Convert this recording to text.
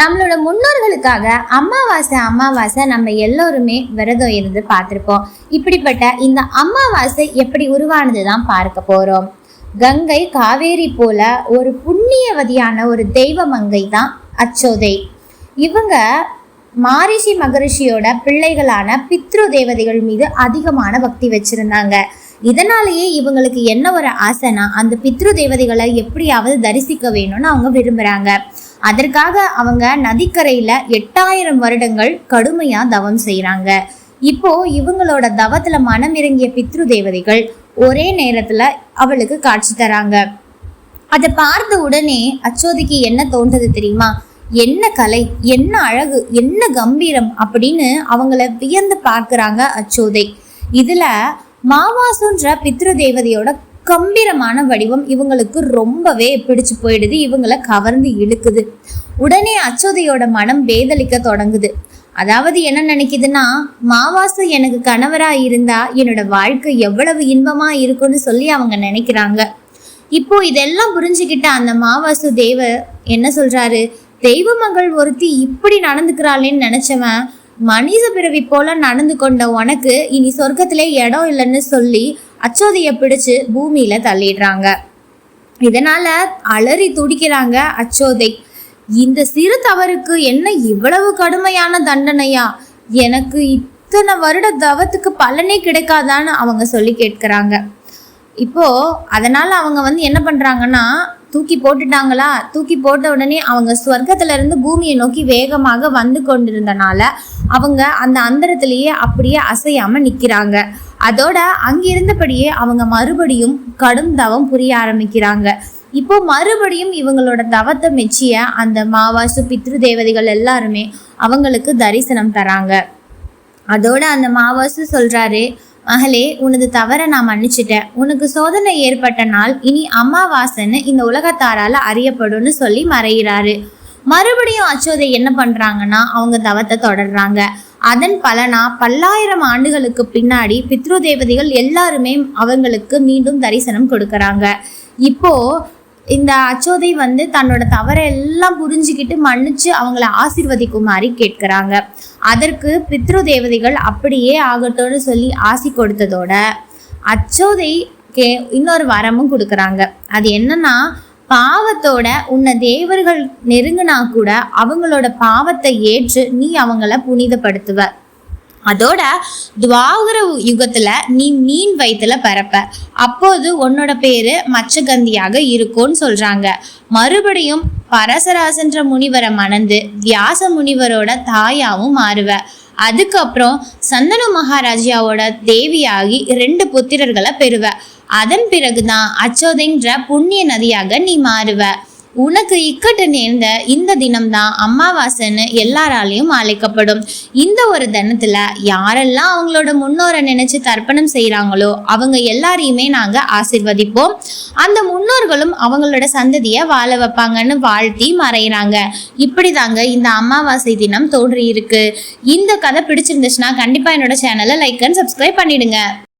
நம்மளோட முன்னோர்களுக்காக அமாவாசை அமாவாசை நம்ம எல்லோருமே விரதம் இருந்து பார்த்துருப்போம். இப்படிப்பட்ட இந்த அமாவாசை எப்படி உருவானது தான் பார்க்க போகிறோம் கங்கை காவேரி போல ஒரு புண்ணியவதியான ஒரு தெய்வ மங்கை தான் அச்சோதை. இவங்க மாரிஷி மகரிஷியோட பிள்ளைகளான பித்ரு தேவதைகள் மீது அதிகமான பக்தி வச்சிருந்தாங்க. இதனாலேயே இவங்களுக்கு என்ன ஒரு ஆசைனா அந்த பித்ரு தேவதைகளை எப்படியாவது தரிசிக்க வேணும்னு அவங்க விரும்புகிறாங்க அதற்காக அவங்க நதிக்கரையில் எட்டாயிரம் வருடங்கள் கடுமையாக தவம் செய்கிறாங்க இப்போ இவங்களோட தவத்துல மனம் இறங்கிய பித்ரு தேவதைகள் ஒரே நேரத்துல அவளுக்கு காட்சி தராங்க. அதை பார்த்த உடனே அச்சோதிக்கு என்ன தோன்றது தெரியுமா? என்ன கலை என்ன அழகு என்ன கம்பீரம் அப்படின்னு அவங்கள வியந்து பார்க்குறாங்க அச்சோதை. இதில் மாவாசுன்ற பித்ரு தேவதையோட கம்பீரமான வடிவம் இவங்களுக்கு ரொம்பவே பிடிச்சு போயிடுது. இவங்களை கவர்ந்து இழுக்குது. உடனே அச்சோதையோட மனம் வேதலிக்க தொடங்குது. அதாவது என்ன நினைக்குதுன்னா மாவாசு எனக்கு கணவரா இருந்தா என்னோட வாழ்க்கை எவ்வளவு இன்பமா இருக்கும்னு சொல்லி அவங்க நினைக்கிறாங்க. இப்போ இதெல்லாம் புரிஞ்சுக்கிட்ட அந்த மாவாசு தேவ என்ன சொல்றாரு? தெய்வ மகள் ஒருத்தி இப்படி நடந்துக்கிறாளேன்னு நினைச்சவன் மனித பிறவி போல நடந்து கொண்ட உனக்கு இனி சொர்க்கத்திலே இடம் இல்லைன்னு சொல்லி அச்சோதைய பிடிச்சு பூமியில தள்ளிடுறாங்க. இதனால அலறி துடிக்கிறாங்க அச்சோதை. இந்த சிறு தவறுக்கு என்ன இவ்வளவு கடுமையான தண்டனையா? எனக்கு இத்தனை வருட தவத்துக்கு பலனே கிடைக்காதான்னு அவங்க சொல்லி கேட்கிறாங்க. இப்போ அதனால அவங்க வந்து என்ன பண்றாங்கன்னா தூக்கி போட்டுட்டாங்களா? தூக்கி போட்ட உடனே அவங்க ஸ்வர்க்கத்துல இருந்து பூமியை நோக்கி வேகமாக வந்து கொண்டிருந்தனால அவங்க அந்த அந்தரத்திலேயே அப்படியே அசையாம நிக்கிறாங்க. அதோட அங்கிருந்தபடியே அவங்க மறுபடியும் கடும் தவம் புரிய ஆரம்பிக்கிறாங்க. இப்போ மறுபடியும் இவங்களோட தவத்தை மெச்சிய அந்த மாவாசு பித்ரு தேவதைகள் எல்லாருமே அவங்களுக்கு தரிசனம் தராங்க. அதோட அந்த மாவாசு சொல்றாரு மகளே உனது தவற நான் மன்னிச்சிட்டேன். உனக்கு சோதனை ஏற்பட்ட நாள் இனி அமாவாசைன்னு இந்த உலகத்தாரால அறியப்படும்னு சொல்லி மறையிறாரு. மறுபடியும் அச்சோதை என்ன பண்றாங்கன்னா அவங்க தவத்தை தொடர்றாங்க. அதன் பலனா பல்லாயிரம் ஆண்டுகளுக்கு பின்னாடி பித்ரு தேவதைகள் எல்லாருமே அவங்களுக்கு மீண்டும் தரிசனம் கொடுக்கறாங்க. இப்போ இந்த அச்சோதை வந்து தன்னோட தவறை எல்லாம் புரிஞ்சுக்கிட்டு மன்னிச்சு அவங்கள ஆசிர்வதிக்குமாறி கேட்கிறாங்க. அதற்கு பித்ரு தேவதைகள் அப்படியே ஆகட்டும்னு சொல்லி ஆசி கொடுத்ததோட அச்சோதை கே இன்னொரு வரமும் கொடுக்குறாங்க. அது என்னன்னா பாவத்தோட உன்னை தேவர்கள் நெருங்கினா கூட அவங்களோட பாவத்தை ஏற்று நீ அவங்கள புனிதப்படுத்துவ. அதோட துவாகர யுகத்துல நீ மீன் வயிற்றுல பிறப்ப அப்போது உன்னோட பேரு மச்சகந்தியாக இருக்கும்னு சொல்றாங்க. மறுபடியும் பரசராசன்ற முனிவரை மணந்து வியாச முனிவரோட தாயாவும் மாறுவ. அதுக்கப்புறம் சந்தன மகாராஜாவோட தேவியாகி ரெண்டு புத்திரர்களை பெறுவ. அதன் பிறகுதான் அச்சோதைன்ற புண்ணிய நதியாக நீ மாறுவ. உனக்கு இக்கட்டு நேர்ந்த இந்த தினம்தான் அமாவாசைன்னு எல்லாராலையும் அழைக்கப்படும். இந்த ஒரு தினத்துல யாரெல்லாம் அவங்களோட முன்னோரை நினைச்சு தர்ப்பணம் செய்யறாங்களோ அவங்க எல்லாரையுமே நாங்க ஆசிர்வதிப்போம். அந்த முன்னோர்களும் அவங்களோட சந்ததியை வாழ வைப்பாங்கன்னு வாழ்த்தி மறையிறாங்க. இப்படிதாங்க இந்த அமாவாசை தினம் தோன்றி இருக்கு இந்த கதை பிடிச்சிருந்துச்சுன்னா கண்டிப்பா என்னோட சேனலை லைக் அண்ட் சப்ஸ்கிரைப் பண்ணிடுங்க.